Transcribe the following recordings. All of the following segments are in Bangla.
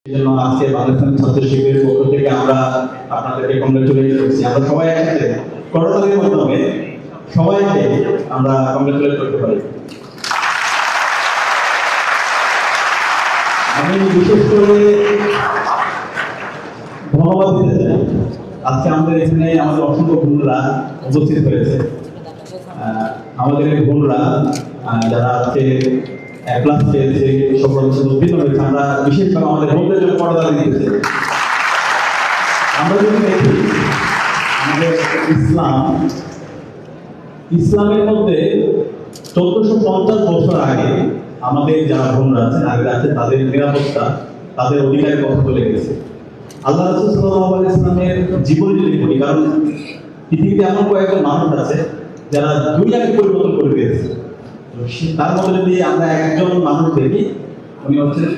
আজকে বাংলাদেশ ছাত্র শিবিরের থেকে আমরা আপনাদেরকে কংগ্রেচুলেট করছি। আমরা সবাই একসাথে করতালির মাধ্যমে সবাইকে আমরা কংগ্রেচুলেট করতে পারি। আমি বিশেষ করে ধন্যবাদ দিতে চাই। আজকে আমাদের এখানে আমাদের অসংখ্য বন্ধুরা উপস্থিত হয়েছে। আমাদের এই বোনরা যারা আজকে হয়েছে আমরা আমাদের বোনদের জন্য আমরা যদি দেখি, আমাদের ইসলাম, ইসলামের মধ্যে চোদ্দশো পঞ্চাশ বছর আগে আমাদের যারা বোনরা আছে নারীরা আছে তাদের নিরাপত্তা, তাদের অধিকারের কথা বলে গেছে। আল্লাহ রাসূল ইসলামের জীবন যদি কারণ পৃথিবীতে এমন কয়েকজন মানুষ আছে যারা দুনিয়াকে পরিবর্তন করে দিয়েছে। তার মধ্যে যদি আমরা একজন মানুষ দেখি উনি হচ্ছেন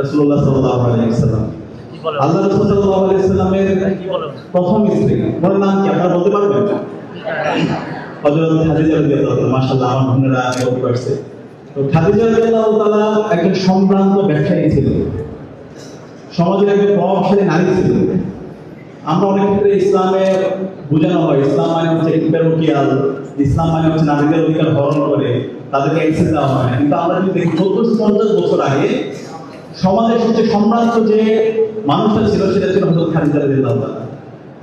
রাসূলুল্লাহ সাল্লাল্লাহু আলাইহি আল্লাহ রাসূল আলাইহি প্রথম স্ত্রী। ওনার নাম কি? আপনারা বলতে পারবেন? হযরত খাদিজা রাদিয়াল্লাহু মাশাআল্লাহ আমার বোনেরা বলতে পারছে। তো খাদিজা রাদিয়াল্লাহু তাআলা একজন সম্ভ্রান্ত ব্যবসায়ী ছিলেন সমাজের একজন প্রভাবশালী নারী ছিলেন আমরা অনেক ক্ষেত্রে ইসলামের বোঝানো হয়, ইসলাম মানে হচ্ছে ইকবার ইসলাম মানে হচ্ছে নারীদের অধিকার হরণ করে, তাদেরকে অ্যাক্সেস দেওয়া হয় কিন্তু আমরা যদি দেখি, চোদ্দশো পঞ্চাশ বছর আগে সমাজের সবচেয়ে সম্ভ্রান্ত যে মানুষটা ছিল, সেটা ছিল হজরত খাদিজা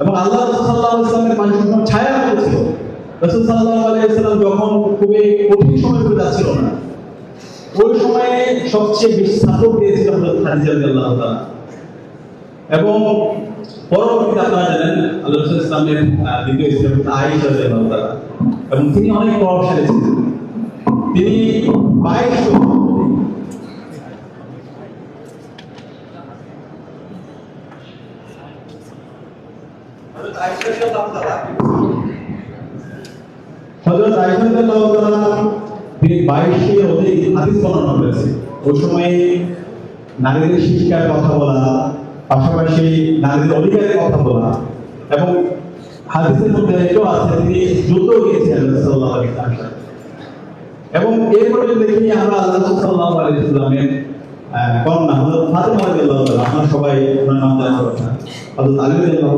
এবং আল্লাহ আলাইহি ওয়াসাল্লামের মানুষ ছায়া করেছিল রাসূল সাল্লাল্লাহু আলাইহি ওয়াসাল্লাম যখন খুবই কঠিন সময় করে যাচ্ছিল না, ওই সময়ে সবচেয়ে বেশি সাপোর্ট দিয়েছিল হজরত খাদিজা এবং পরবর্তীতে আপনারা জানেন, আল্লাহ ইসলামের দ্বিতীয় ইসলাম আয়েশা রাদিয়াল্লাহু তাআলা এবং তিনি অনেক প্রভাবশালী ছিলেন। তিনি বাইশ হযরত আয়েশা রাদিয়াল্লাহু তাআলা তিনি 22 এর অধিক হাদিস বর্ণনা করেছে ওই সময়ে নারীদের শিক্ষার কথা বলা পাশাপাশি নারীদের অধিকারের কথা বলা। এবং হাদিসের মধ্যে আছে তিনি এবং আমরা আল্লাহ সাল্লাল্লাহু আলাইহি ওয়াসাল্লামের আহ, কন্যা হযরত ফাতিমা সবাই ওনার নাম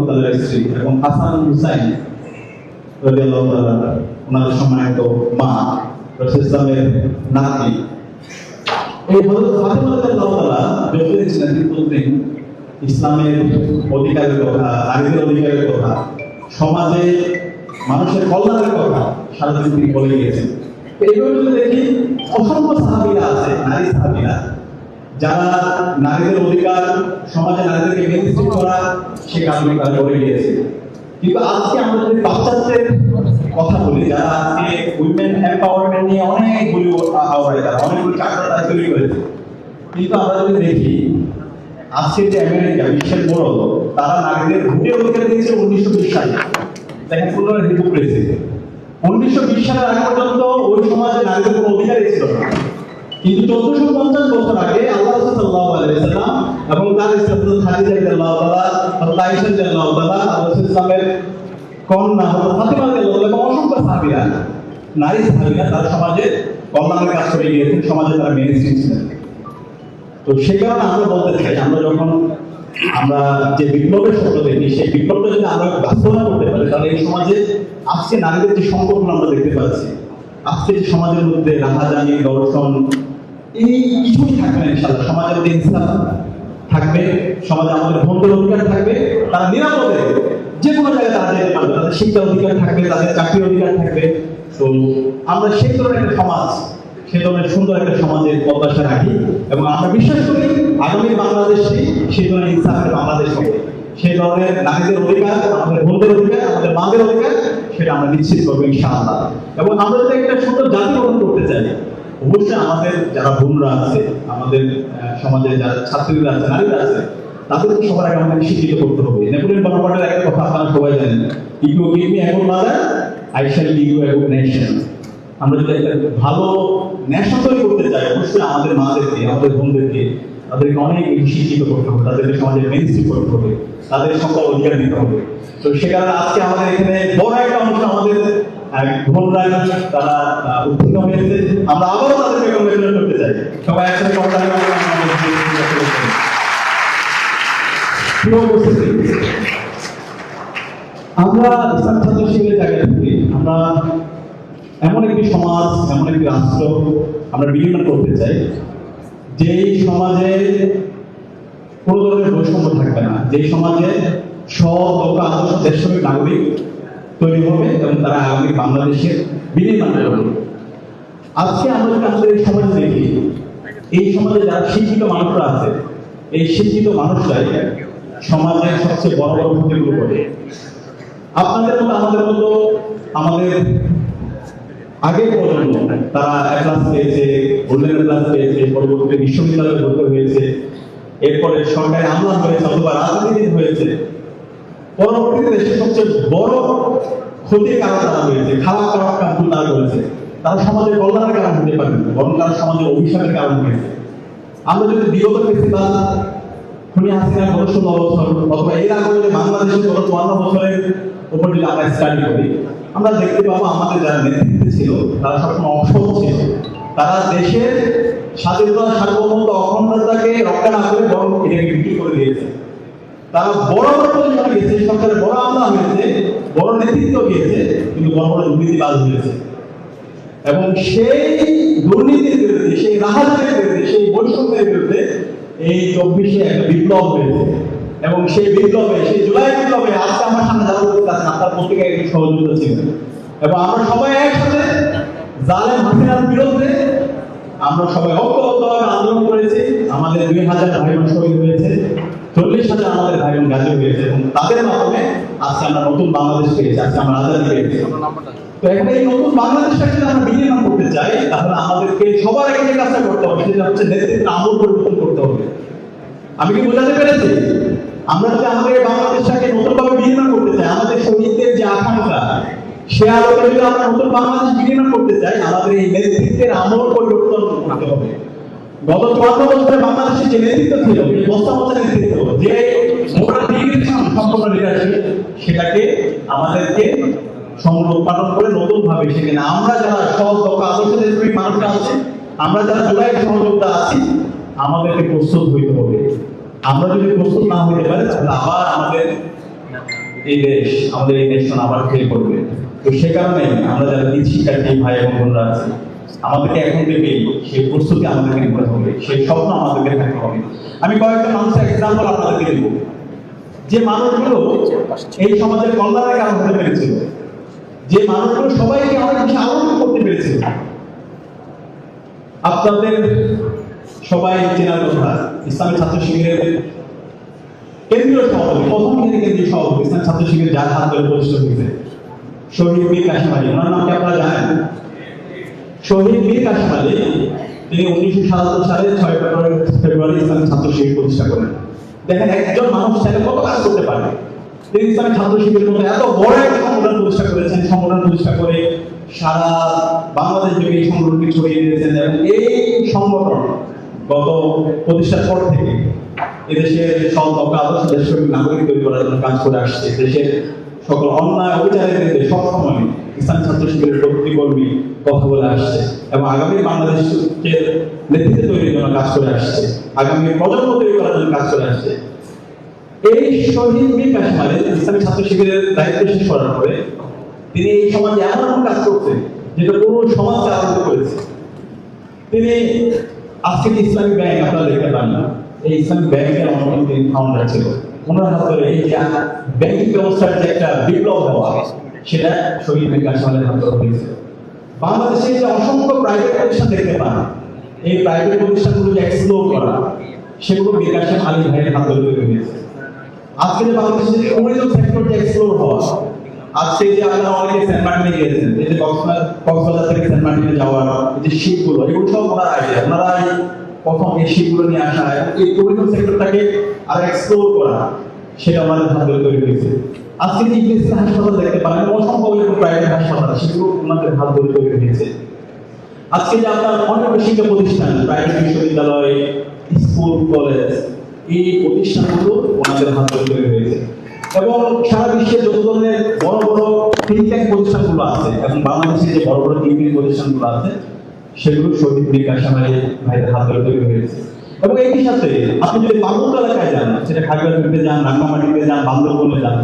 আলী স্ত্রী এবং হাসান হুসাইন ওনাদের সম্মানিত মা রাসূল ইসলামের নাতি। এই ফাতিমা রাদিয়াল্লাহু তাআলা যখন ছিলেন তিনি বলতেন ইসলামের অধিকারের কথা নারীদের অধিকারের কথা, সমাজে মানুষের কল্যাণের কথা সারাদিন তিনি বলে গিয়েছেন। এইভাবে যদি দেখি, অসংখ্য সাহাবীরা আছে, নারী সাহাবীরা, যারা নারীদের অধিকার, সমাজে নারীদেরকে মেনস্ট্রিম করা সে কাজগুলো তারা করে গিয়েছে। কিন্তু আজকে আমরা যদি পাশ্চাত্যের কথা বলি, যারা আজকে উইমেন এম্পাওয়ারমেন্ট নিয়ে অনেকগুলি আওয়াজ তারা অনেকগুলি চাকরি তৈরি করেছে। কিন্তু আমরা যদি দেখি আজকে যে আমেরিকা, বিশ্বের বড় তারা নারীদের ভোটের অধিকার দিয়েছে উনিশশো বিশ সালে। দেখেন রিপোর্ট করেছে উনিশশো বিশ সালের আগে পর্যন্ত ওই সমাজে নারীদের কোনো অধিকারই ছিল না। কিন্তু চোদ্দশো পঞ্চাশ বছর আগে আল্লাহ সাল্লাল্লাহু আলাইহি সাল্লাম এবং তার ইসলাম খাদিজা তাআলা হযরত আয়েশা রাদিয়াল্লাহু তাআলা আল্লাহ ইসলামের কন্যা ফাতিমা তাআলা এবং অসংখ্য সাহাবীরা, নারী সাহাবীরা তারা সমাজে কাজ করে গিয়েছেন, সমাজে তারা মেনে ছিলেন। তো সেই কারণে আমরা বলতে চাই, আমরা যখন আমরা যে বিপ্লবের স্বপ্ন দেখি, সেই বিপ্লবটা যদি আমরা বাস্তবায়ন করতে পারি, তাহলে এই সমাজে আজকে নারীদের যে সংকটগুলো আমরা দেখতে পাচ্ছি, আজকে যে সমাজের মধ্যে রাহাজানি দর্শন, এই কিছুই থাকবে না ইনশাআল্লাহ। সমাজের মধ্যে ইনসাফ থাকবে, সমাজে আমাদের ভোটের অধিকার থাকবে, তারা নিরাপদে যে কোনো জায়গায় তারা যেতে পারবে। তাদের শিক্ষার অধিকার থাকবে, তাদের চাকরির অধিকার থাকবে। তো আমরা সেই ধরনের একটা সমাজ সে ধরনের সুন্দর একটা সমাজের প্রত্যাশা রাখি এবং আমরা বিশ্বাস করি আগামী বাংলাদেশে সেই ধরনের ইনসাফের বাংলাদেশ হবে। সেই ধরনের নারীদের অধিকার আমাদের বোনদের অধিকার আমাদের মাদের অধিকার সেটা আমরা নিশ্চিত করব ইনশাআল্লাহ। এবং আমরা যদি একটা সুন্দর জাতি গঠন করতে চাই অবশ্যই আমাদের যারা বোনরা আছে আমাদের আহ, সমাজে যারা ছাত্রীরা আছে নারীরা আছে তাদেরকে সবার আগে আমাদের শিক্ষিত করতে হবে। নেপোলিয়ন বনাপার্টের একটা কথা আপনারা সবাই জানেন ইউ গিভ মি এখন mother I shall give you এখন নেশন। আমরা যদি একটা ভালো ন্যাশন তৈরি করতে চাই, অবশ্যই আমাদের মাদেরকে, আমাদের বোনদেরকে, তাদেরকে অনেক শিক্ষিত করতে হবে, তাদেরকে সমাজে মেনস্ট্রিম করতে হবে, তাদের সকল অধিকার দিতে হবে। তো সে কারণে আজকে আমাদের এখানে বড় একটা অংশ আমাদের আমরা এমন একটি সমাজ, এমন একটি রাষ্ট্র আমরা বিনির্মাণ করতে চাই যে সমাজে কোনো ধরনের বৈষম্য থাকবে না যে সমাজে সৎ লোক, আদর্শ দেশপ্রেমিক নাগরিক তৈরি হবে এবং তারা আগামী বাংলাদেশের বিনির্মাণ করবে। আজকে আমরা যদি আমাদের এই সমাজে দেখি, এই সমাজে যারা শিক্ষিত মানুষরা আছে, এই শিক্ষিত মানুষরাই সমাজের সবচেয়ে বড় বড় ক্ষতিগুলো করে আপনাদের মতো, আমাদের মতো, আমাদের আগে প্রজন্ম তারা ক্লাস পেয়েছে গোল্ডেন ক্লাস পেয়েছে পরবর্তীতে বিশ্ববিদ্যালয়ে ভর্তি হয়েছে। এরপরে সরকারি আমলা হয়েছে অথবা রাজনীতি হয়েছে। পরবর্তীতে সবচেয়ে বড় ক্ষতির কারণ তারা হয়েছে খারাপ খারাপ কাজগুলো তারা করেছে। তারা সমাজের কল্যাণের কারণ হতে পারে বরং তারা সমাজের অভিশাপের কারণ হয়েছে আমরা যদি বিগত ফেস্টিভাল খুনি হাসিনার গত ষোলো বছর অথবা এর আগে যদি বাংলাদেশের গত চুয়ান্ন বছরের উপর যদি আমরা স্টাডি করি, আমরা দেখতে পাবো আমাদের যারা নেতৃত্বে ছিল, তারা সবসময় অসৎ ছিল। তারা দেশের স্বাধীনতা, সার্বভৌমত্ব, অখণ্ডতাকে রক্ষা না করে বরং এটাকে বিক্রি করে দিয়েছে। তারা বড় বড় পজিশনে গেছে সরকারের বড় আমলা হয়েছে, বড় নেতৃত্ব গিয়েছে কিন্তু বড় বড় দুর্নীতিবাজ হয়েছে। এবং সেই দুর্নীতির বিরুদ্ধে, সেই রাহাজানের বিরুদ্ধে, সেই বৈষম্যের বিরুদ্ধে এই চব্বিশে একটা বিপ্লব হয়েছে। এবং সেই বিপ্লবে, সেই জুলাই বিপ্লবে আজকে আমার সামনে যারা আছেন আপনার প্রত্যেকে একটু সহযোগিতা ছিল। এবং আমরা সবাই একসাথে জালেম হাসিনার বিরুদ্ধে আমরা সবাই ঐক্যবদ্ধভাবে আন্দোলন করেছি। আমাদের দুই হাজার ভাই বোন শহীদ হয়েছে, চল্লিশ হাজার আমাদের ভাই বোন গাজী হয়েছে এবং তাদের মাধ্যমে আজকে আমরা নতুন বাংলাদেশ পেয়েছি, আজকে আমরা আজাদি পেয়েছি। তো এখন এই নতুন বাংলাদেশটাকে যদি আমরা বিনির্মাণ করতে চাই, তাহলে আমাদেরকে সবার আগে যে কাজটা করতে হবে, সেটা হচ্ছে নেতৃত্বের আমল পরিবর্তন করতে হবে। আমি কি বোঝাতে পেরেছি? আমরা যদি আমাদের বাংলাদেশটাকে নতুনভাবে বিনির্মাণ করতে চাই, আমাদের শহীদদের যে আকাঙ্ক্ষা সে আলোকে যদি আমরা নতুন বাংলাদেশ বিনির্মাণ করতে চাই, আমাদের এই নেতৃত্বের আমল পরিবর্তন করতে হবে। গত চুয়ান্ন বছরে বাংলাদেশের যে নেতৃত্ব ছিল বস্তা নেতৃত্ব, যে মোটা ডিগ্রি লিডারশিপ সেটাকে আমাদেরকে সংরক্ষণ করে নতুন ভাবে সেখানে আমরা যারা দক্ষ আদর্শ দেশপ্রেমিক মানুষরা আছে, আমরা যারা জুলাই সহযোগিতা আছি, আমাদেরকে প্রস্তুত হইতে হবে। আমরা যদি প্রস্তুত না হইতে পারি, তাহলে আবার আমাদের এই দেশ, আমাদের এই দেশটা আবার ফেল করবে। তো সে কারণে আমরা যারা নিজ শিক্ষার্থী, ভাই এবং বোনরা আছে, আমাদেরকে এখন থেকে সেই প্রস্তুতি আমাদেরকে নিতে হবে। সেই স্বপ্ন আমাদেরকে থাকতে হবে। আমি কয়েকটা মানুষের এক্সাম্পল আপনাদেরকে দেব। যে মানুষগুলো এই সমাজের পেরেছিল, যে মানুষগুলো সবাইকে অনেক বেশি আনন্দ করতে পেরেছিল। আপনাদের সবাই চেনার কথা ইসলামী ছাত্র শিবিরের কেন্দ্রীয় সভাপতি, প্রথম কেন্দ্রীয় সভাপতি ইসলাম ছাত্র শিবির যার হাত ধরে প্রতিষ্ঠা হয়েছে। শহীদ মীর কাশিম আলী ওনার নামকে আপনারা জানেন। শহীদ মীর কাশিম আলী তিনি উনিশশো সাতাত্তর সালে ছয় ফেব্রুয়ারি ফেব্রুয়ারি ইসলামী ছাত্র শিবির প্রতিষ্ঠা করেন। দেখেন, একজন মানুষ চাইলে কত কাজ করতে পারে। তিনি ইসলামী ছাত্র শিবিরের মধ্যে এত বড় একটা সংগঠন প্রতিষ্ঠা করেছেন। সংগঠন প্রতিষ্ঠা করে সারা বাংলাদেশ জুড়ে এই সংগঠনকে ছড়িয়ে দিয়েছেন এবং এই সংগঠন গত প্রতিষ্ঠার পর থেকে এদেশের সব আদর্শ দেশের নাগরিক তৈরি করার জন্য কাজ করে আসছে। দেশের সকল অন্যায় অবিচারের বিরুদ্ধে সবসময় ইসলাম ছাত্র শিবিরের প্রতি কর্মী কথা বলে আসছে এবং আগামী বাংলাদেশকে নেতৃত্ব তৈরির জন্য কাজ করে আসছে, আগামী প্রজন্ম তৈরি করার জন্য কাজ করে আসছে। এই শহীদ মীর কাশিম আলী ইসলামী ছাত্র শিবিরের দায়িত্ব শেষ করার পরে তিনি এই সমাজে এমন এমন কাজ করছেন যেটা সমাজকে আলোকিত করেছে। তিনি আজকে যে ইসলামিক ব্যাংক আপনারা দেখতে পান না, এই ইসলামিক ব্যাংকের অন্যতম তিনি ফাউন্ডার ছিল। ওনার হাত ধরে এই যে ব্যাংকিং ব্যবস্থার যে একটা বিপ্লব হওয়া, সেটা শহীদ মীর কাশিম হাত ধরে হয়েছে। বাংলাদেশে যে অসংখ্য প্রাইভেট প্রতিষ্ঠান দেখতে পান, এই প্রাইভেট প্রতিষ্ঠানগুলো যে এক্সপ্লোর করা, সেগুলো কাশিম আলী ভাইয়ের হাত ধরে হয়েছে। আজকে যে বাংলাদেশের সেক্টর যে এক্সপ্লোর হওয়া, আজকে যে আপনারা অনেকে সেন্ট গিয়েছেন, এই যে কক্সবাজার থেকে সেন্ট মার্টিনে যাওয়ার যে শিপগুলো এগুলো সব ওনার আইডিয়া ওনারা প্রথম এই নিয়ে আসা এবং এই সেক্টরটাকে আর এক্সপ্লোর করা, সেটা আমাদের তৈরি হয়েছে। আজকে যে ইংলিশ হাসপাতাল দেখতে পারেন এরকম প্রাইভেট হাসপাতাল, সেগুলো ওনাদের তৈরি হয়েছে। আজকে যে আপনার অনেক শিক্ষা প্রতিষ্ঠান প্রাইভেট বিশ্ববিদ্যালয়, স্কুল, কলেজ, এই প্রতিষ্ঠানগুলো ওনাদের হাত ধরে তৈরি হয়েছে। এবং সারা বিশ্বে যত ধরনের বড় বড় ফিনটেক প্রতিষ্ঠানগুলো আছে, এবং বাংলাদেশে যে বড় বড় টিভি প্রতিষ্ঠানগুলো আছে সেগুলো শহীদ বিকাশ আমাদের ভাইদের হাত ধরে তৈরি হয়েছে। এবং একই সাথে আপনি যদি পার্বত্য এলাকায় যান, সেটা খাগড়াছড়িতে যান, রাঙ্গামাটিতে যান, বান্দরবনে যান,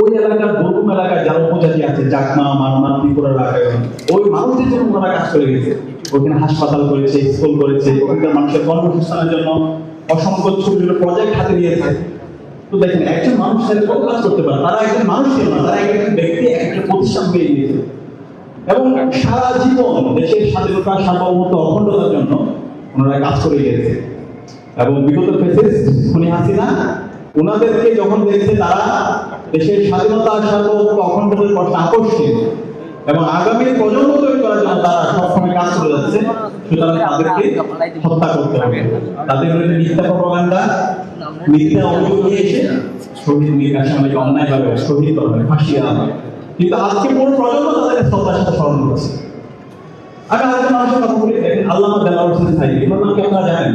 ওই এলাকার দুর্গম এলাকায় যারা উপজাতি আছে চাকমা মারমা, ত্রিপুরা এলাকায় ওই মানুষদের জন্য ওনারা কাজ করে গেছে। ওখানে হাসপাতাল করেছে, স্কুল করেছে ওখানকার মানুষের কর্মসংস্থানের জন্য অসংখ্য ছোট ছোট প্রজেক্ট হাতে নিয়েছে। তো দেখেন, একজন মানুষ কত কাজ করতে পারে? তারা একজন মানুষ ছিল না? তারা একজন ব্যক্তি একটা প্রতিষ্ঠান হয়ে গিয়েছে। এবং সারা জীবন দেশের স্বাধীনতা সার্বভৌমত্ব অখণ্ডতার জন্য ওনারা কাজ করে গেছে এবং বিগত ফেসিস্ট খুনি হাসিনা ওনাদেরকে যখন দেখছে তারা দেশের স্বাধীনতা সার্বভৌমত্ব অখণ্ডতার প্রশ্ন আকর্ষিত এবং আগামী প্রজন্ম তৈরি করার জন্য তারা সবসময় কাজ করে যাচ্ছে, সুতরাং তাদেরকে হত্যা করতে হবে। তাদের বিরুদ্ধে মিথ্যা প্রপাগান্ডা, মিথ্যা অভিযোগ নিয়ে এসে শহীদ কাসেম আলীকে অন্যায়ভাবে, শহীদ করা হয় ফাঁসিয়ে হয় কিন্তু আজকে পুরো প্রজন্ম তাদের শ্রদ্ধার স্মরণ করছে? আমি আরেকজন মানুষের কথা বলি, দেখেন, আল্লামা দেলাওয়ার হোসেন সাইদি। ওনার নাম কি আপনারা জানেন?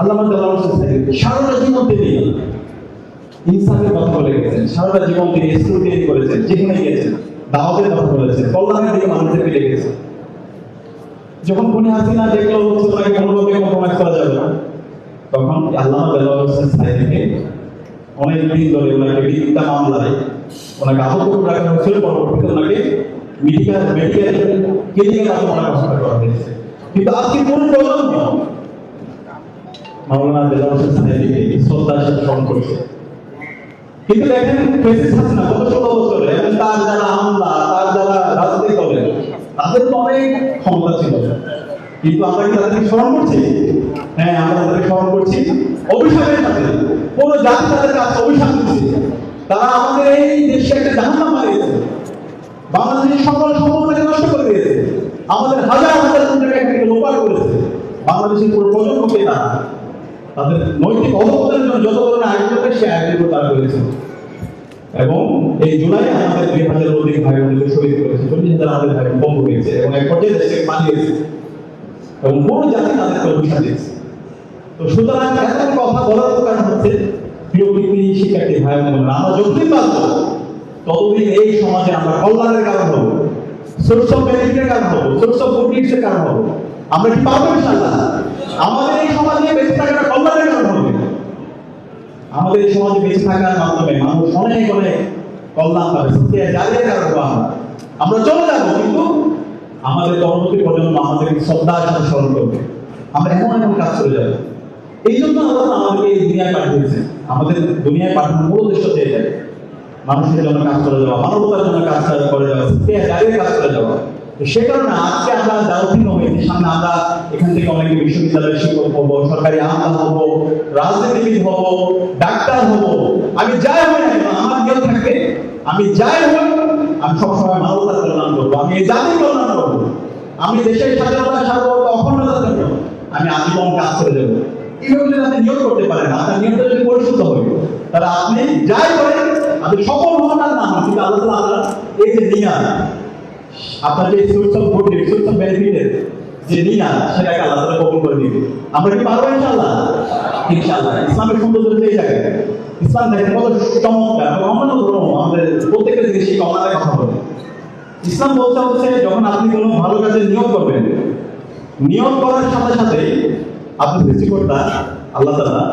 আল্লামা দেলাওয়ার হোসেন সাইদি। সারাটা জীবন তিনি ইনসাফের কথা বলে গেছেন, সারাটা জীবন তিনি স্কুল তৈরি করেছেন, যেখানে গিয়েছেন, দাওয়াতের কথা বলেছেন, কল্যাণের দিকে যখন কোন হাসিনা দেখল ওনাকে কোনোভাবে কম্প্রোমাইজ করা যাবে না। তখন আল্লামা দেলাওয়ার হোসেন সাইদিকে অনেক দিন ধরে ওনাকে মিথ্যা মামলায় ওনাকে আহত করে রাখা হয়েছিল পরবর্তীতে ওনাকে মেডিকেল মেডিকেল করা হয়েছে। কিন্তু আজকে কোন প্রজন্ম মাওলানা দেলাওয়ার হোসেন সাথে স্মরণ কিন্তু দেখেন গত ষোলো বছরে, এবং তার যারা আমলা, তার যারা তাদের তো অনেক ক্ষমতা ছিল। কিন্তু আমরা কি তাদেরকে স্মরণ করছি? হ্যাঁ আমরা তাদেরকে স্মরণ করছি। অভিশাপের সাথে পুরো জাতি তাদের কাছে অভিশাপ তারা আমাদের এই দেশে একটা জাহান্নাম বানিয়েছে। বাংলাদেশের সকল সম্পর্ককে নষ্ট করে দিয়েছে। আমাদের হাজার হাজার কোটি টাকা থেকে লোপাট করেছে। বাংলাদেশের পুরো প্রজন্মকে তারা তাদের নৈতিক অবদানের জন্য যত ধরনের আয়োজন করে সে আয়োজন তারা করেছে এবং এই জুলাই আমাদের দুই হাজার অধিক ভাই বোনদের শহীদ করেছে। চল্লিশ হাজার আমাদের ভাই বোন বন্ধ হয়েছে এবং এক পর্যায়ে দেশকে পালিয়েছে। এবং পুরো জাতি তাদেরকে অভিশাপ দিয়েছে। তো সুতরাং এত কথা বলার কারণ হচ্ছে। শিক্ষার্থী ভাই আমরা যতদিন ততদিন এই সমাজে আমরা কল্যাণের কারণ হব সোর্স অফ কারণ হব সোর্স অফ গুড নিউজের কারণ হব। আমরা কি ইনশাআল্লাহ? আমাদের এই সমাজে বেঁচে কল্যাণের কারণ হবে। আমাদের এই সমাজে বেঁচে থাকার মাধ্যমে মানুষ অনেক অনেক কল্যাণ পাবে কারণ হব আমরা। আমরা চলে যাব, কিন্তু আমাদের পরবর্তী প্রজন্ম শ্রদ্ধার সাথে স্মরণ করবে। আমরা এমন এমন কাজ করে যাব। এই জন্য আল্লাহ আমাদেরকে এই দুনিয়ায় পাঠিয়েছে আমাদের দুনিয়ায় পাঠানোর মূল উদ্দেশ্য মানুষের জন্য কাজ করে যাওয়া, মানবতার জন্য কাজ করে যাওয়া কাজ করে যাওয়া। সে কারণে আজকে আমরা দাউদ্দিন হয়েছি সামনে আমরা এখান থেকে অনেকে বিশ্ববিদ্যালয়ের শিক্ষক হব, সরকারি রাজনীতিবিদ ডাক্তার হব। আমি যাই হই না আমার নিয়ম থাকবে আমি যাই হই, আমি সবসময় মানবতার কল্যাণ করব, আমি এই জাতির কল্যাণ করব। আমি দেশের স্বাধীনতা সার্বভৌমত্ব অখণ্ডতার জন্য, আমি আজীবন কাজ করে যাব। যদি আপনি নিয়োগ করতে পারেন নিয়োগটা যদি পরিশুদ্ধ তাহলে আপনি যাই করেন, আপনি সফল হন না কিন্তু আল্লাহ তাআলা আপনার এই যে নিয়াত আপনার যে বেনিফিটের যে সেটাকে আল্লাহ কবুল করে দিবে আমরা কি পারব ইনশাআল্লাহ? ইনশাআল্লাহ। ইসলামের সৌন্দর্য এই জায়গায়। ইসলাম দেখেন কত চমৎকার অন্যান্য ধর্ম, আমাদের কথা বলে। ইসলাম বলতে হচ্ছে, যখন আপনি কোনো ভালো কাজে নিয়োগ করবেন, নিয়োগ করার সাথে সাথে আপনি আল্লাহ তাআলা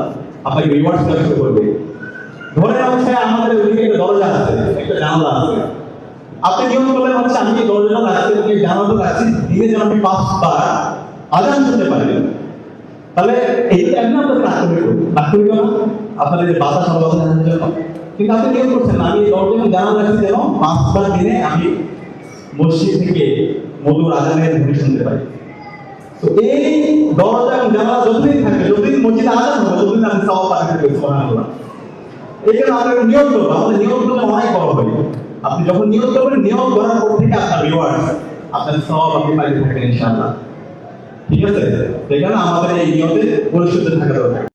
আপনাকে রিওয়ার্ড দেওয়া করবে ধরে হচ্ছে আমাদের ওইদিকে একটা দরজা আছে, একটা জানালা আছে। আপনি নিয়ম করলেন হচ্ছে আমি দরজাটা রাখছি, আমি রাখছি? দিনে যেন আমি পাঁচবার আজান শুনতে পারি। তাহলে এই এমনি আপনাদের রাখতে রাখতে না যে কিন্তু আপনি নিয়ম করছেন? আমি দরজা জানালা রাখছি যেন পাঁচবার দিনে আমি মসজিদ থেকে মধুর আজানের ধ্বনি শুনতে পাই এই দরজা যতদিন থাকে যতদিন হবে ততদিন আমি সব করব আমাদের করলে অনেক বড় আপনি যখন নিয়োগ করবেন নিয়োগ করার পর থেকে আপনার রিওয়ার্ড আপনার সব আপনি ঠিক আছে? এখানে আমাদের এই নিয়তে পরিশুদ্ধ থাকা দরকার।